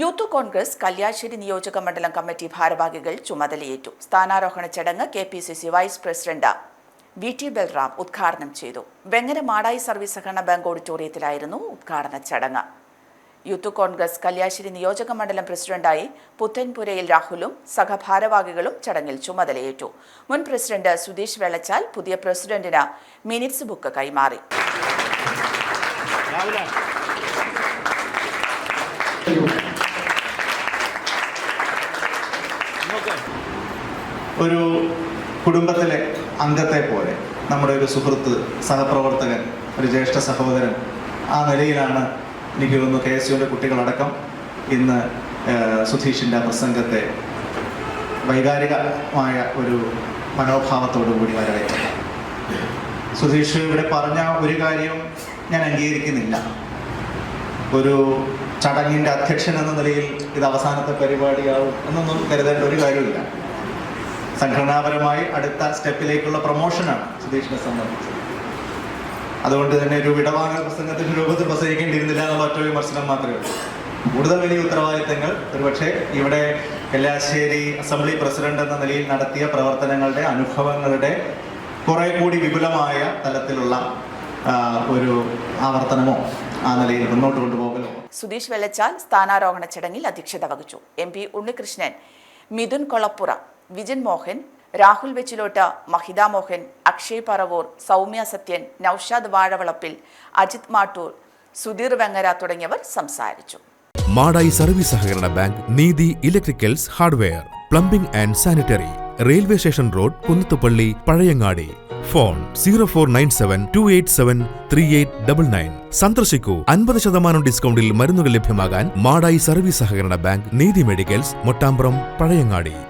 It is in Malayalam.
യൂത്ത് കോൺഗ്രസ് കല്യാശ്ശേരി നിയോജക മണ്ഡലം കമ്മിറ്റി ഭാരവാഹികൾ ചുമതലയേറ്റു. സ്ഥാനാരോഹണ ചടങ്ങ് K P C C vice president V T Balram ഉദ്ഘാടനം ചെയ്തു. വെങ്ങര മാടായി സർവീസ് സഹകരണ ബാങ്ക് ഓഡിറ്റോറിയത്തിലായിരുന്നു ഉദ്ഘാടന ചടങ്ങ്. യൂത്ത് കോൺഗ്രസ് കല്യാശ്ശേരി നിയോജക മണ്ഡലം പ്രസിഡന്റായി പുത്തൻപുരയിൽ രാഹുലും സഹഭാരവാഹികളും ചടങ്ങിൽ ചുമതലയേറ്റു. മുൻ പ്രസിഡന്റ് സുധീഷ് വെള്ളച്ചാൽ പുതിയ പ്രസിഡന്റിന് മിനിറ്റ്സ് ബുക്ക് കൈമാറി. Thank നോക്ക് ഒരു കുടുംബത്തിലെ അംഗത്തെ പോലെ നമ്മുടെ ഒരു സുഹൃത്ത് സഹപ്രവർത്തകൻ ഒരു ജ്യേഷ്ഠ സഹോദരൻ ആ നിലയിലാണ് എനിക്ക് തോന്നുന്നു കെ എസ് യുവിന്റെ കുട്ടികളടക്കം ഇന്ന് സുധീഷിന്റെ പ്രസംഗത്തെ വൈകാരികമായ ഒരു മനോഭാവത്തോടുകൂടി വരവേറ്റത്. സുധീഷ് ഇവിടെ പറഞ്ഞ ഒരു കാര്യം ഞാൻ അംഗീകരിക്കുന്നില്ല. ഒരു ചടങ്ങിന്റെ അധ്യക്ഷൻ എന്ന നിലയിൽ ഇത് അവസാനത്തെ പരിപാടിയാവും എന്നൊന്നും കരുതേണ്ട ഒരു കാര്യമില്ല സംഘടനാപരമായി അടുത്ത സ്റ്റെപ്പിലേക്കുള്ള പ്രൊമോഷനാണ് സുധീഷിനെ സംബന്ധിച്ച് അതുകൊണ്ട് തന്നെ ഒരു വിടവാങ്ങൽ പ്രസംഗത്തിന്റെ രൂപത്തിൽ പ്രസംഗിക്കേണ്ടിയിരുന്നില്ല എന്നുള്ള ഒറ്റ വിമർശനം മാത്രമേ ഉള്ളൂ. കൂടുതൽ വലിയ ഉത്തരവാദിത്തങ്ങൾ ഒരുപക്ഷെ ഇവിടെ കല്യാശ്ശേരി അസംബ്ലി പ്രസിഡന്റ് എന്ന നിലയിൽ നടത്തിയ പ്രവർത്തനങ്ങളുടെ അനുഭവങ്ങളുടെ കുറെ കൂടി വിപുലമായ തലത്തിലുള്ള ഒരു ആവർത്തനമോ ആ നിലയിൽ മുന്നോട്ട് കൊണ്ടുപോകലോ? സുധീഷ് വെള്ളച്ചാൽ സ്ഥാനാരോഹണ ചടങ്ങിൽ അധ്യക്ഷത വഹിച്ചു. എം പി ഉണ്ണികൃഷ്ണൻ മിഥുൻ കൊളപ്പുറ വിജിൻ മോഹൻ രാഹുൽ വെച്ചിലോട്ട മഹിത മോഹൻ അക്ഷയ് പറവൂർ സൗമ്യ സത്യൻ നൌഷാദ് വാഴവളപ്പിൽ അജിത് മാട്ടൂർ സുധീർ വെങ്ങര തുടങ്ങിയവർ സംസാരിച്ചു. മാടായി സർവീസ് സഹകരണ bank Neethi electricals hardware plumbing and sanitary railway station road Kunnathupally Pazhayangadi. Phone zero four nine seven two eight seven three eight double nine. സന്ദർശിക്കൂ. അൻപത് ശതമാനം ഡിസ്കൗണ്ടിൽ മരുന്നുകൾ ലഭ്യമാകാൻ മാടായി സർവീസ് സഹകരണ ബാങ്ക് നീതി മെഡിക്കൽസ് മൊട്ടാമ്പ്രം പഴയങ്ങാടി.